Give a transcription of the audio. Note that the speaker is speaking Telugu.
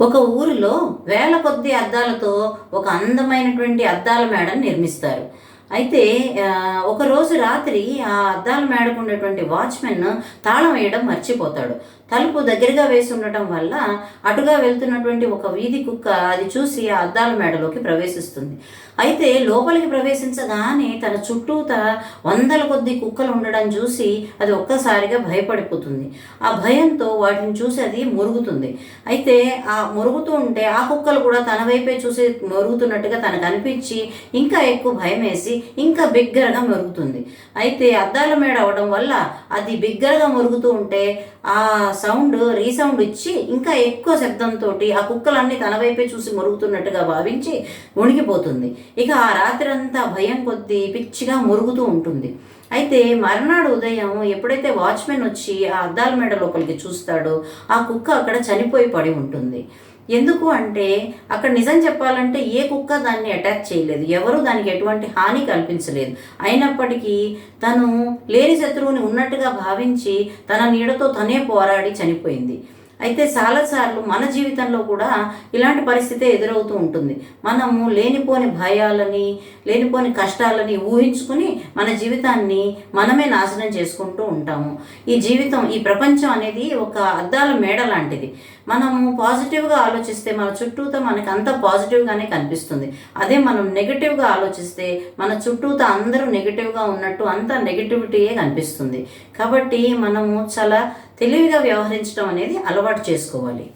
ఒక ఊరిలో వేల కొద్ది అద్దాలతో ఒక అందమైనటువంటి అద్దాల మేడను నిర్మిస్తారు. అయితే ఒకరోజు రాత్రి ఆ అద్దాల మేడకు ఉండేటువంటి వాచ్మెన్ తాళం వేయడం మర్చిపోతాడు. తలుపు దగ్గరగా వేసి ఉండటం వల్ల అటుగా వెళ్తున్నటువంటి ఒక వీధి కుక్క అది చూసి ఆ అద్దాల మేడలోకి ప్రవేశిస్తుంది. అయితే లోపలికి ప్రవేశించగానే తన చుట్టూత వందల కొద్ది కుక్కలు ఉండడం చూసి అది ఒక్కసారిగా భయపడిపోతుంది. ఆ భయంతో వాటిని చూసి అది మురుగుతుంది. అయితే ఆ మురుగుతూ ఉంటే ఆ కుక్కలు కూడా తన వైపే చూసి మురుగుతున్నట్టుగా తనకు అనిపించి ఇంకా ఎక్కువ భయం వేసి ఇంకా బిగ్గరగా మరుగుతుంది. అయితే అద్దాల మేడ అవడం వల్ల అది బిగ్గరగా మురుగుతూ ఉంటే ఆ సౌండ్ రీసౌండ్ ఇచ్చి ఇంకా ఎక్కువ శబ్దంతో ఆ కుక్కలన్నీ తన వైపే చూసి మురుగుతున్నట్టుగా భావించి మునిగిపోతుంది. ఇక ఆ రాత్రి అంతా భయం కొద్దీ పిచ్చిగా మురుగుతూ ఉంటుంది. అయితే మర్నాడు ఉదయం ఎప్పుడైతే వాచ్మెన్ వచ్చి ఆ అద్దాల మేడ లోపలికి చూస్తాడో ఆ కుక్క అక్కడ చనిపోయి పడి ఉంటుంది. ఎందుకు అంటే అక్కడ నిజం చెప్పాలంటే ఏ కుక్క దాన్ని అటాక్ చేయలేదు ఎవరు దానికి ఎటువంటి హాని కల్పించలేదు. అయినప్పటికీ తను లేని శత్రువుని ఉన్నట్టుగా భావించి తన నీడతో తనే పోరాడి చనిపోయింది. అయితే చాలాసార్లు మన జీవితంలో కూడా ఇలాంటి పరిస్థితే ఎదురవుతూ ఉంటుంది. మనము లేనిపోని భయాలని లేనిపోని కష్టాలని ఊహించుకుని మన జీవితాన్ని మనమే నాశనం చేసుకుంటూ ఉంటాము. ఈ జీవితం ఈ ప్రపంచం అనేది ఒక అద్దాల మేడ లాంటిది. మనము పాజిటివ్గా ఆలోచిస్తే మన చుట్టూతో మనకి అంత పాజిటివ్గానే కనిపిస్తుంది. అదే మనం నెగిటివ్గా ఆలోచిస్తే మన చుట్టూతో అందరూ నెగిటివ్గా ఉన్నట్టు అంత నెగిటివిటీయే కనిపిస్తుంది. కాబట్టి మనము చాలా తెలివిగా వ్యవహరించడం అనేది అలవాటు చేసుకోవాలి.